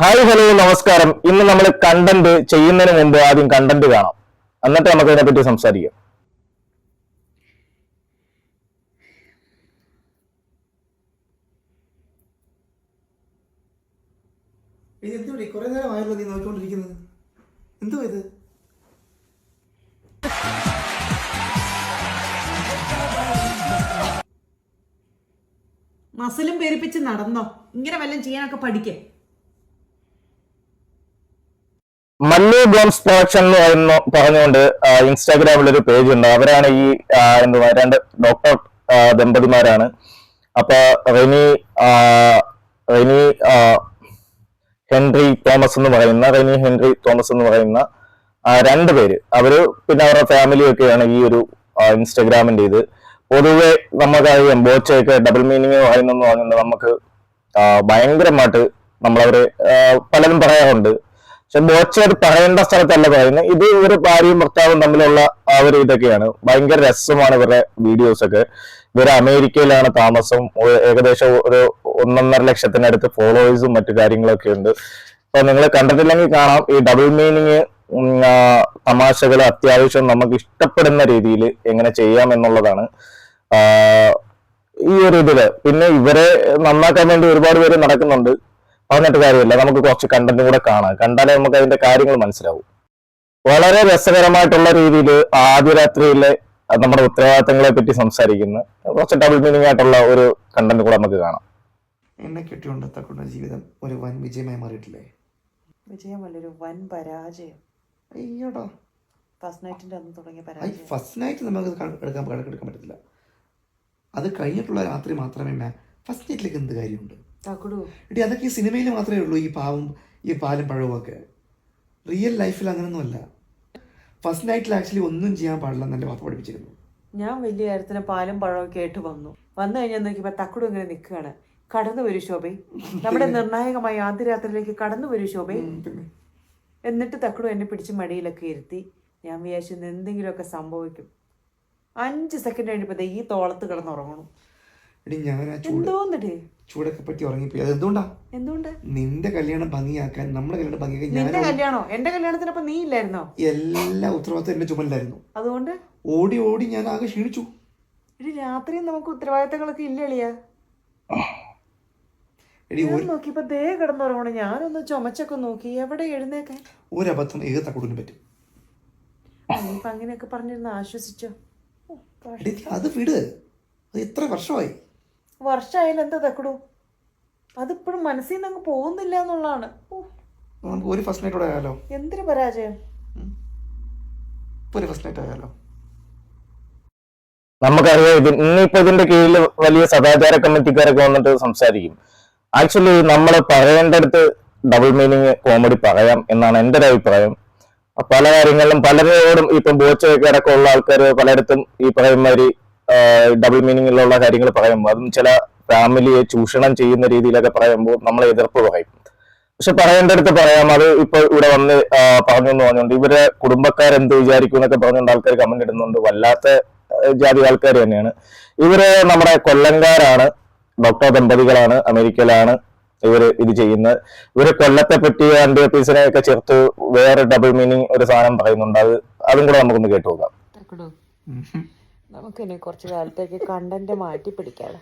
Hi hello നമസ്കാരം. ഇന്ന് നമ്മൾ കണ്ടന്റ് ചെയ്യുന്നതിന് മുമ്പ് ആദ്യം കണ്ടന്റ് കാണാം. എന്നിട്ട് നമുക്ക് പറ്റി സംസാരിക്കാം. ഇത് എന്തുപടി കുറെ നേരമായല്ലോ നീ നോക്കിക്കൊണ്ടിരിക്കുന്നത്. എന്തോ ഇത്? മസിലും പെരുപ്പിച്ച് നടന്നോ? ഇങ്ങനെ വല്ലതും ചെയ്യാനൊക്കെ പഠിക്കേ? മല്ലു ബ്ലോംസ് പ്രൊഡക്ഷൻ എന്ന് പറയുന്ന പറഞ്ഞുകൊണ്ട് ഇൻസ്റ്റാഗ്രാമിൽ ഒരു പേജ് ഉണ്ട്. അവരാണ് ഈ എന്താ രണ്ട് ഡോക്ടർ ദമ്പതിമാരാണ്. അപ്പൊ റെനി റെനി ഹെൻറി തോമസ് എന്ന് പറയുന്ന റെനി ഹെൻറി തോമസ് എന്ന് പറയുന്ന രണ്ട് പേര്. അവർ പിന്നെ അവരുടെ ഫാമിലി ഒക്കെയാണ് ഈ ഒരു ഇൻസ്റ്റഗ്രാമിന്റെ ഇത്. പൊതുവെ നമുക്കറിയാം ബോച്ചയൊക്കെ ഡബിൾ മീനിങ് പറയുന്നെന്ന് പറഞ്ഞുകൊണ്ട് നമുക്ക് ഭയങ്കരമായിട്ട് നമ്മളവര് പലരും പറയാറുണ്ട്. പക്ഷെ ബോച്ചർ പറയേണ്ട സ്ഥലത്തല്ല പറയുന്നത്. ഇത് ഇവർ ഭാര്യയും ഭർത്താവും തമ്മിലുള്ള ആ ഒരു ഇതൊക്കെയാണ്. ഭയങ്കര രസമാണ് ഇവരുടെ വീഡിയോസ് ഒക്കെ. ഇവർ അമേരിക്കയിലാണ് താമസം. ഏകദേശം ഒരു ഒന്നൊന്നര ലക്ഷത്തിനടുത്ത് ഫോളോവേഴ്സും മറ്റു കാര്യങ്ങളൊക്കെ ഉണ്ട്. അപ്പൊ നിങ്ങൾ കണ്ടിട്ടില്ലെങ്കിൽ കാണാം. ഈ ഡബിൾ മീനിങ് തമാശകൾ അത്യാവശ്യം നമുക്ക് ഇഷ്ടപ്പെടുന്ന രീതിയിൽ എങ്ങനെ ചെയ്യാം എന്നുള്ളതാണ്. ഈ ഒരു ഇതിൽ. പിന്നെ ഇവരെ നന്നാക്കാൻ വേണ്ടി ഒരുപാട് പേര് നടക്കുന്നുണ്ട്. പറഞ്ഞിട്ട് കാര്യമില്ല. നമുക്ക് കുറച്ച് കണ്ടന്റും കൂടെ കാണാം. കണ്ടാലേ നമുക്ക് അതിന്റെ കാര്യങ്ങൾ മനസ്സിലാവും. വളരെ രസകരമായിട്ടുള്ള രീതിയിൽ ആദ്യ രാത്രിയിലെ നമ്മുടെ ഉത്തരവാദിത്തങ്ങളെ പറ്റി സംസാരിക്കുന്ന കുറച്ച് ഡബിൾ മീനിങ് ആയിട്ടുള്ള ഒരു കണ്ടന്റ് കൂടെ നമുക്ക് കാണാം. എന്നെ തക്കുന്ന ജീവിതം ഒരു വൻ വിജയമായി മാറിയിട്ടില്ലേ? വിജയമല്ലൊരു വൻ പരാജയം. അയ്യോടാ. ഫസ്റ്റ് നൈറ്റിന്റെ അന്ന് തുടങ്ങിയ പരാജയം. ഫസ്റ്റ് നൈറ്റ് നമുക്ക് എടുക്കാൻ കണക്കെടുക്കാൻ പറ്റത്തില്ല. അത് കഴിഞ്ഞിട്ടുള്ള രാത്രി മാത്രമേ ഫസ്റ്റ് നൈറ്റിലേക്ക് എന്ത് കാര്യമുണ്ട്? എടി അതൊക്കെ ഈ സിനിമയിൽ മാത്രമേ ഉള്ളൂ ഈ പാവം ഈ പാലും പഴവും ഒക്കെ. റിയൽ ലൈഫിൽ അങ്ങനൊന്നുമല്ല ഫസ്റ്റ് നൈറ്റിൽ ആക്ച്വലി ഒന്നും ചെയ്യാൻ പാടില്ല എന്നെ വാപ്പ പഠിപ്പിച്ചിരുന്നു. ഞാൻ വലിയ കാര്യത്തിന് പാലും പഴമൊക്കെ ആയിട്ട് വന്നു. വന്നു കഴിഞ്ഞാൽ നോക്കിയപ്പോ തക്കുടു ഇങ്ങനെ നിൽക്കുകയാണ് കടന്നു വരൂ ശോഭ. നമ്മുടെ നിർണായകമായ ആദ്യ രാത്രിയിലേക്ക് കടന്നു വരൂ ശോഭ. എന്നിട്ട് തക്കുടു എന്നെ പിടിച്ച് മടിയിലൊക്കെ ഇരുത്തി. ഞാൻ വിചാരിച്ചു എന്തെങ്കിലുമൊക്കെ സംഭവിക്കും. അഞ്ച് സെക്കൻഡ് കഴിഞ്ഞപ്പോ ദേ ഈ തോളത്ത് കിടന്നുറങ്ങണം. എടി ഞാൻ ആ ചൂട് എന്തോന്നിട്ട് ചൂടൊക്കെ പറ്റി ഉറങ്ങിപ്പോയി. അത് എന്തുകൊണ്ടാ? എന്തുകൊണ്ട് നിന്റെ കല്യാണം ഭംഗിയാക്കാൻ നമ്മുടെ കല്യാണം ഭംഗിയാക്കാൻ ഞാൻ നിന്റെ കല്യാണോ? എന്റെ കല്യാണത്തിനപ്പൊ നീ ഇല്ലായിരുന്നോ? എല്ലാ ഉത്തരവാദിത്വം എന്റെ ചുമലിലായിരുന്നു. അതുകൊണ്ട്? ഓടി ഓടി ഞാൻ ആകെ ക്ഷീണിച്ചു. എടി രാത്രി നമുക്ക് ഉത്തരവാദിത്തങ്ങളൊക്കെ ഇല്ല എളിയ എടി ഞാൻ ഒരു നോക്കിയപ്പോ ദേ കിടന്നുറങ്ങണം. ഞാനൊന്ന് ചുമച്ചൊക്കെ നോക്കി. എവിടെ എഴുന്നേക്കാൻ? ഒരബദ്ധം ഏത് തക്കുടിനും പറ്റും. അങ്ങനെയൊക്കെ പറഞ്ഞിരുന്ന് ആശ്വസിച്ചോ? ഓ, എടി അത് വിട്. അത് എത്ര വർഷമായി. വർഷമായാലും എന്താ തക്കടു? അതിപ്പോഴും മനസ്സിൽ നിന്ന് അങ്ങ് പോകുന്നില്ല എന്നുള്ളതാണ് നമുക്ക് ഒരു ഫസ്റ്റ് നൈറ്റ് ആയാലോ? എന്തൊരു പരാജയം? ഒരു ഫസ്റ്റ് നൈറ്റ് ആയാലോ? നമുക്കറിയാം ഇത് ഇന്നിപ്പോ ഇതിന്റെ കീഴിൽ വലിയ സദാചാര കമ്മിറ്റിക്കാരൊക്കെ വന്നിട്ട് സംസാരിക്കും. ആക്ച്വലി നമ്മൾ പറയേണ്ടടുത്ത് ഡബിൾ മീനിങ് കോമഡി പറയാം എന്നാണ് എന്റെ ഒരു അഭിപ്രായം. പല കാര്യങ്ങളിലും പലരോടും ഇപ്പം ബോച്ചയൊക്കെ അടക്കമുള്ള ആൾക്കാർ പലയിടത്തും ഈ പറയുന്ന ഡബിൾ മീനിങ്ങിലുള്ള കാര്യങ്ങൾ പറയുമ്പോൾ അതും ചില ഫാമിലിയെ ചൂഷണം ചെയ്യുന്ന രീതിയിലൊക്കെ പറയുമ്പോൾ നമ്മൾ എതിർപ്പ് പറയും. പക്ഷെ പറയേണ്ടടുത്ത് പറയാം അത് ഇപ്പൊ ഇവിടെ വന്ന് പറഞ്ഞു എന്ന് പറഞ്ഞുകൊണ്ട് ഇവരെ കുടുംബക്കാർ എന്ത് വിചാരിക്കും എന്നൊക്കെ പറഞ്ഞുകൊണ്ട് ആൾക്കാർ കമന്റ് ഇടുന്നുണ്ട്. വല്ലാത്ത ജാതി ആൾക്കാർ തന്നെയാണ്. ഇവർ നമ്മുടെ കൊല്ലങ്കാരാണ് ഡോക്ടർ ദമ്പതികളാണ് അമേരിക്കയിലാണ് ഇവർ ഇത് ചെയ്യുന്നത്. ഇവർ കൊല്ലത്തെ പറ്റി ആന്റി ഓഫീസിനെ ഒക്കെ ചേർത്ത് വേറെ ഡബിൾ മീനിങ് ഒരു സാധനം പറയുന്നുണ്ട്. അത് അതും കൂടെ നമുക്കൊന്ന് കേട്ടു നോക്കാം. തക്കടു നമുക്ക് ഇനി കുറച്ച് കാലത്തേക്ക് കണ്ടന്റ് മാറ്റി പിടിക്കാം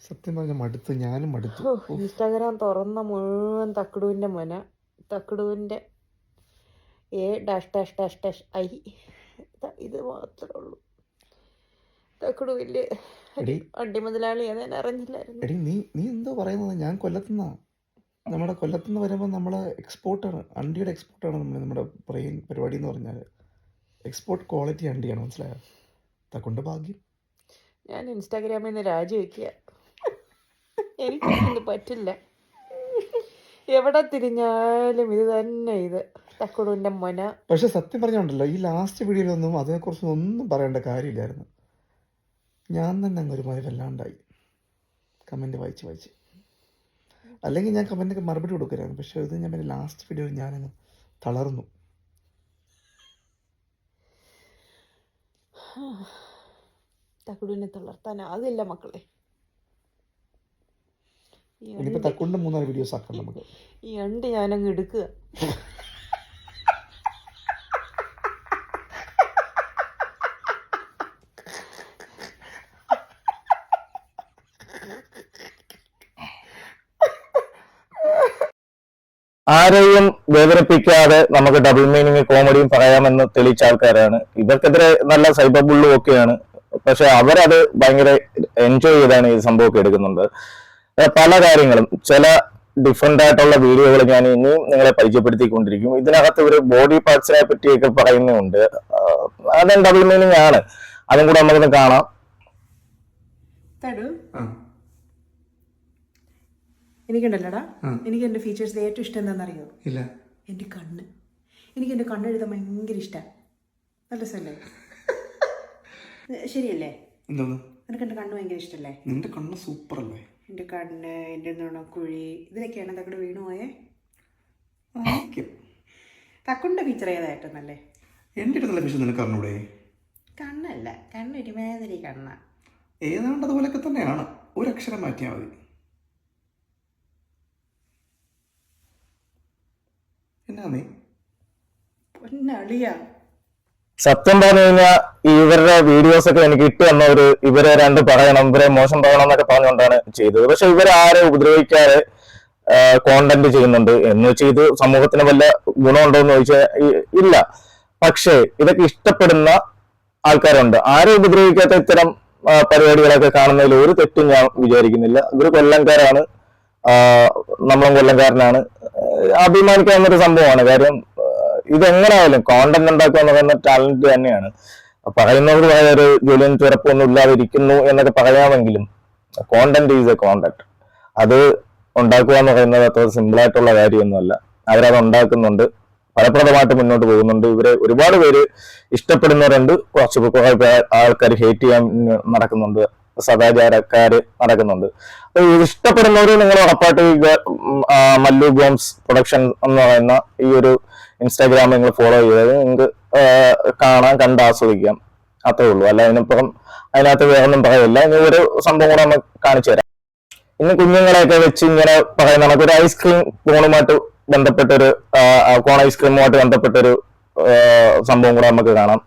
സത്യം പറഞ്ഞ മടുത്തു ഞാനും മടുത്തു. ഇൻസ്റ്റാഗ്രാം തുറന്ന മുഴുവൻ തക്കടുവിന്റെ മുന തക്കടുവിന്റെ A dash dash dash dash I. ഇതാ, മാത്രമേ ഉള്ളൂ. തക്കടു വലിയ അണ്ടി മുതലാളിയാ ഞാൻ അറിഞ്ഞില്ലായിരുന്നു. എടി നീ നീ എന്തോ പറയുന്നത്? ഞാൻ കൊല്ലത്തുനിന്നാ. നമ്മുടെ കൊല്ലത്തുനിന്ന് വരുമ്പോൾ നമ്മൾ എക്സ്പോർട്ടാണ് അണ്ടിയുടെ എക്സ്പോർട്ടാണ് നമ്മൾ നമ്മുടെ പരിപാടി എന്ന് പറഞ്ഞാൽ എക്സ്പോർട്ട് ക്വാളിറ്റി അണ്ടിയാണ് മനസ്സിലായോ? തക്കൊണ്ട് ഭാഗ്യം? ഞാൻ ഇൻസ്റ്റാഗ്രാമിൽ നിന്ന് രാജിവെക്കുക എനിക്ക് ഇത് പറ്റില്ല. എവിടെ തിരിഞ്ഞാലും ഇത് തന്നെ ഇത്. തക്കുടുവിന്റെ മൊന. പക്ഷെ സത്യം പറഞ്ഞുണ്ടല്ലോ ഈ ലാസ്റ്റ് വീഡിയോയിലൊന്നും അതിനെക്കുറിച്ച് ഒന്നും പറയേണ്ട കാര്യമില്ലായിരുന്നു. ഞാൻ തന്നെ അങ്ങ് ഒരുമാതിരി വല്ലാണ്ടായി. കമന്റ് വായിച്ച് വായിച്ച്. അല്ലെങ്കിൽ ഞാൻ കമന്റൊക്കെ മറുപടി കൊടുക്കലായിരുന്നു. പക്ഷേ ഇത് ഞാൻ പിന്നെ ലാസ്റ്റ് വീഡിയോയിൽ ഞാനങ്ങ് തളർന്നു. തക്കടുവിനെ തളർത്താനാകില്ല മക്കളെ. ഈ തക്കുടിന്റെ മൂന്നാൽ വീഡിയോസ് ആക്കണം നമുക്ക്. ഈ അണ്ടി ഞാനങ്ങ് എടുക്കുക. ആരെയും വേദനിപ്പിക്കാതെ നമുക്ക് ഡബിൾ മീനിങ് കോമഡിയും പറയാമെന്ന് തെളിയിച്ച ആൾക്കാരാണ്. ഇവർക്കെതിരെ നല്ല സൈബർ ബുള്ളും ഒക്കെയാണ്. പക്ഷെ അവരത് ഭയങ്കര എൻജോയ് ചെയ്താണ് ഈ സംഭവമൊക്കെ എടുക്കുന്നുണ്ട് പല കാര്യങ്ങളും. ചില ഡിഫറെന്റ് ആയിട്ടുള്ള വീഡിയോകൾ ഞാൻ ഇനിയും നിങ്ങളെ പരിചയപ്പെടുത്തിക്കൊണ്ടിരിക്കും. ഇതിനകത്ത് ഒരു ബോഡി പാർട്സിനെ പറ്റിയൊക്കെ പറയുന്നുണ്ട്. അതെ ഡബിൾ മീനിങ് ആണ്? അതും കൂടെ നമുക്കൊന്ന് കാണാം. തടു. ആ. എനിക്കുണ്ടല്ലോടാ? എനിക്ക് എന്റെ ഫീച്ചേഴ്സ് ഏറ്റവും ഇഷ്ടം എന്താണെന്നറിയോ ഇല്ല. എന്റെ കണ്ണ്. എനിക്ക് എന്റെ എന്റെ കണ്ണെഴുതാൻ ഭയങ്കര ഇഷ്ടമാണ് നല്ല രസമല്ലേ? ശരിയല്ലേ? എനിക്ക് നിനക്ക് എന്റെ കണ്ണ് ഭയങ്കര ഇഷ്ടമല്ലേ? നിന്റെ കണ്ണ് സൂപ്പർ അല്ലേ എന്റെ കണ്ണ് എന്റെ നുണക്കുഴി ഇതിലൊക്കെയാണ് തക്കട് വീണു പോയേ? തക്കുണ്ട ഫീച്ചർ ഏതായിട്ടും നല്ലേ? എന്റെ അടുത്തുള്ള ഫീച്ചർ നിനക്ക് അറിഞ്ഞൂടെ? കണ്ണല്ല. കണ്ണൊരുമാതിരി കണ്ണ. ഏതാണ്ട് അതുപോലൊക്കെ തന്നെയാണ്. ഒരു അക്ഷരം മാറ്റിയാൽ മതി. സത്യം പറഞ്ഞു കഴിഞ്ഞാൽ ഇവരുടെ വീഡിയോസ് ഒക്കെ എനിക്ക് ഇട്ട് തന്നവര് ഇവരെ രണ്ട് പറയണം ഇവരെ മോശം പറയണം എന്നൊക്കെ പറഞ്ഞുകൊണ്ടാണ് ചെയ്തത്. പക്ഷെ ഇവരെ ആരെ ഉപദ്രവിക്കാതെ കോണ്ടന്റ് ചെയ്യുന്നുണ്ട് എന്ന് വെച്ച് ഇത് സമൂഹത്തിന് വല്ല ഗുണമുണ്ടോ എന്ന് ചോദിച്ചാൽ ഇല്ല. പക്ഷേ ഇതൊക്കെ ഇഷ്ടപ്പെടുന്ന ആൾക്കാരുണ്ട്. ആരെ ഉപദ്രവിക്കാത്ത ഇത്തരം പരിപാടികളൊക്കെ കാണുന്നതിൽ ഒരു തെറ്റും ഞാൻ വിചാരിക്കുന്നില്ല. ഇവർ കൊല്ലംകാരാണ്. നമ്മളും കൊല്ലംകാരനാണ്. അഭിമാനിക്കാവുന്ന ഒരു സംഭവമാണ്. കാര്യം ഇതെങ്ങനെയായാലും കോണ്ടന്റ് ഉണ്ടാക്കുക എന്ന് പറയുന്ന ടാലന്റ് തന്നെയാണ്. പറയുന്നവർ പറയാ ഒരു ജോലിയും ചിറപ്പൊന്നും ഇല്ലാതിരിക്കുന്നു എന്നൊക്കെ പറയാമെങ്കിലും കോണ്ടന്റ് ഈസ് എ കോണ്ടന്റ് അത് ഉണ്ടാക്കുക എന്ന് പറയുന്നത് അത്ര സിമ്പിൾ ആയിട്ടുള്ള കാര്യമൊന്നുമല്ല. അവരത് ഉണ്ടാക്കുന്നുണ്ട്. ഫലപ്രദമായിട്ട് മുന്നോട്ട് പോകുന്നുണ്ട്. ഇവരെ ഒരുപാട് പേര് ഇഷ്ടപ്പെടുന്നവരുണ്ട്. കുറച്ച് കുറേ ആൾക്കാർ ഹേറ്റ് ചെയ്യാൻ നടക്കുന്നുണ്ട്. സദാചാരക്കാര് നടക്കുന്നുണ്ട്. അപ്പൊ ഇഷ്ടപ്പെടുന്നവർ നിങ്ങൾ ഉറപ്പായിട്ട് മല്ലു ഗോംസ് പ്രൊഡക്ഷൻ എന്ന് പറയുന്ന ഈ ഒരു ഇൻസ്റ്റാഗ്രാം നിങ്ങൾ ഫോളോ ചെയ്തത് നിങ്ങൾക്ക് കാണാൻ കണ്ട് ആസ്വദിക്കാം. അത്രേ ഉള്ളൂ. അല്ല അതിനപ്പുറം അതിനകത്ത് വേറെ ഒന്നും പറയില്ല. ഇനി ഒരു സംഭവം കൂടെ നമുക്ക് കാണിച്ചു തരാം. ഇന്ന് കുഞ്ഞുങ്ങളെയൊക്കെ വെച്ച് ഇങ്ങനെ പറയുന്ന കണക്ക് ഒരു ഐസ്ക്രീം കോണുമായിട്ട് ബന്ധപ്പെട്ടൊരു കോൺ ഐസ്ക്രീമുമായിട്ട് ബന്ധപ്പെട്ടൊരു സംഭവം കൂടെ നമുക്ക് കാണാം.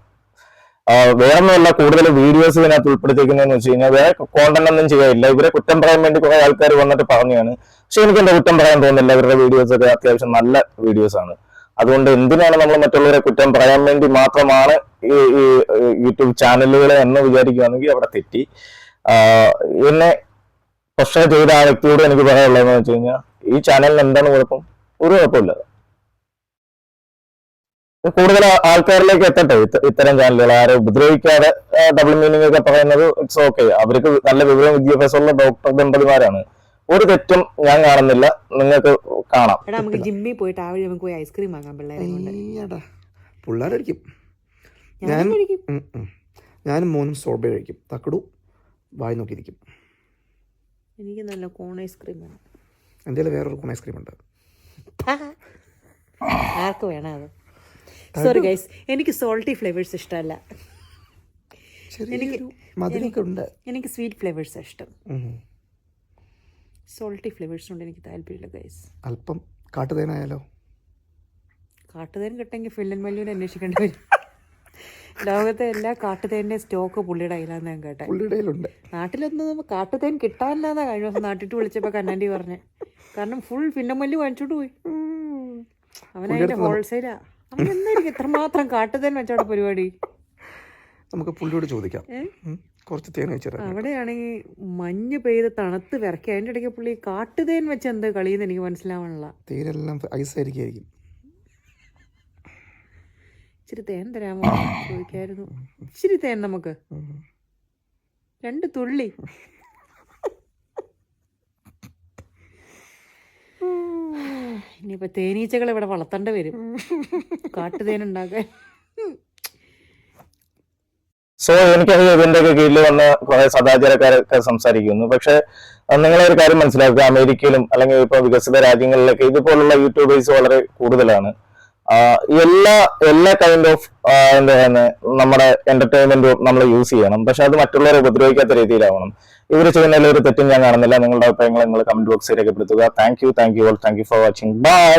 വേറൊന്നുമല്ല കൂടുതൽ വീഡിയോസ് ഇതിനകത്ത് ഉൾപ്പെടുത്തിയിരിക്കുന്നതെന്ന് വെച്ച് കഴിഞ്ഞാൽ വേറെ കോണ്ടന്റ് ഒന്നും ചെയ്യാനില്ല ഇവരെ കുറ്റം പറയാൻ വേണ്ടി കുറെ ആൾക്കാർ വന്നിട്ട് പറഞ്ഞാണ്. പക്ഷെ എനിക്ക് എന്റെ കുറ്റം പറയാൻ തോന്നുന്നില്ല? ഇവരുടെ വീഡിയോസ് ഒക്കെ അത്യാവശ്യം നല്ല വീഡിയോസ് ആണ്. അതുകൊണ്ട് എന്തിനാണ് നമ്മൾ മറ്റുള്ളവരെ കുറ്റം പറയാൻ വേണ്ടി മാത്രമാണ് ഈ യൂട്യൂബ് ചാനലുകൾ എന്ന് വിചാരിക്കുകയാണെങ്കിൽ അവിടെ തെറ്റി. എന്നെ പ്രശ്നം ചെയ്ത ആ വ്യക്തിയോട് എനിക്ക് പറയാനുള്ളതെന്ന് വെച്ച് കഴിഞ്ഞാൽ ഈ ചാനലിന് എന്താണ് കുഴപ്പം? ഒരു കുഴപ്പമില്ല കൂടുതൽ ആൾക്കാരിലേക്ക് എത്തട്ടെ? ഇത്തരം ചാനലുകൾ ആരെ ഉപദ്രവിക്കാതെ ഡബിൾ മീനിങ് ഒക്കെ പറയുന്നത് ഇറ്റ്സ് ഓക്കെ അവർക്ക് നല്ല വിവരം വിദ്യാഭ്യാസമുള്ള ഡോക്ടർ ദമ്പതിമാരാണ്. ഒരു തെറ്റും ഞാൻ കാണുന്നില്ല. നിങ്ങൾക്ക് കാണാം. എടാ നമുക്ക് ജിമ്മിൽ പോയിട്ട് ആ വഴി നമുക്ക് പോയി ഐസ്ക്രീം വാങ്ങാം പിള്ളേരെ പിള്ളേരടിക്കും ഞാൻ. ഞാനും മോനും സ്ട്രോബെറി കഴിക്കും. തക്കടു വായി നോക്കിയിരിക്കും എനിക്ക് നല്ല കോൺ ഐസ്ക്രീം വേണം. എന്റെ വേറൊരു കോൺ ഐസ്ക്രീം ഉണ്ട്? ആർക്ക് വേണം അത്? സോറി ഗൈസ് എനിക്ക് സോൾട്ടി ഫ്ലേവേഴ്സ് ഇഷ്ടമല്ല. എനിക്ക് മധുരമൊക്കെ ഉണ്ട്. എനിക്ക് സ്വീറ്റ് ഫ്ലേവേഴ്സ് ഇഷ്ടം. സോൾട്ടി ഫ്ലേവേഴ്സ് ഫ്ലേവേഴ്സിനോട് എനിക്ക് താല്പര്യമില്ല ഗൈസ് അല്പം കാട്ടുതേനായാലോ? കാട്ടുതേൻ കിട്ടെങ്കിൽ ഫില്ലൻ മല്ലൂർ അന്വേഷിക്കേണ്ടി വരും. ലോകത്തെ എല്ലാ കാട്ടുതേന്റെ സ്റ്റോക്ക് പുള്ളിയുടെ കയ്യിലാന്ന് ഞാൻ കേട്ടെ. പുള്ളിയുടെ നാട്ടിലൊന്നും കാട്ടുതേൻ കിട്ടാനില്ലാന്നാ കഴിഞ്ഞ ദിവസം നാട്ടിട്ട് വിളിച്ചപ്പോൾ കണ്ണാണ്ടി പറഞ്ഞേ. കാരണം ഫുൾ പിന്നമല്ലി വാങ്ങിച്ചോണ്ട് പോയി. അവനതിന്റെ ഹോൾസെയിലാ അവൻ എന്തായിരിക്കും ഇത്രമാത്രം കാട്ടുതേൻ വെച്ചോടെ പരിപാടി? നമുക്ക് പുള്ളിയോട് ചോദിക്കാം. കുറച്ച് തേൻ വെച്ചിട്ട് അവിടെയാണെങ്കിൽ മഞ്ഞ് പെയ്ത് തണുത്ത് വിറക്കി. അതിന്റെ ഇടയ്ക്ക് പുള്ളി കാട്ടുതേൻ വെച്ച് എന്ത് കളിയെന്ന് എനിക്ക് മനസ്സിലാവണില്ല തേനെല്ലാം ഐസായിരിക്കും ഇച്ചിരി തേൻ തരാമോ ചോദിക്കായിരുന്നു. ഇച്ചിരി തേൻ നമുക്ക്. രണ്ട് തുള്ളി. ഇനിയിപ്പോ തേനീച്ചകൾ ഇവിടെ വളർത്തേണ്ടി വരും. കാട്ടുതേൻ ഉണ്ടാക്കാൻ സോ എനിക്കറിയാം ഇതിന്റെയൊക്കെ കീഴിൽ വന്ന കുറെ സദാചാരക്കാരൊക്കെ സംസാരിക്കുന്നു. പക്ഷെ നിങ്ങളെ ഒരു കാര്യം മനസ്സിലാക്കുക. അമേരിക്കയിലും അല്ലെങ്കിൽ ഇപ്പൊ വികസിത രാജ്യങ്ങളിലൊക്കെ ഇതുപോലുള്ള യൂട്യൂബേഴ്സ് വളരെ കൂടുതലാണ്. എല്ലാ എല്ലാ കൈൻഡ് ഓഫ് എന്താ പറയുന്നത് നമ്മുടെ എന്റർടൈൻമെന്റും നമ്മൾ യൂസ് ചെയ്യണം. പക്ഷെ അത് മറ്റുള്ളവരെ ഉപദ്രവിക്കാത്ത രീതിയിലാവണം. ഇവർ ചെയ്യുന്നതിൽ ഒരു തെറ്റും ഞാൻ കാണുന്നില്ല. നിങ്ങളുടെ അഭിപ്രായങ്ങൾ നിങ്ങൾ കമന്റ് ബോക്സിൽ രേഖപ്പെടുത്തുക. Thank you thank you all thank you for watching bye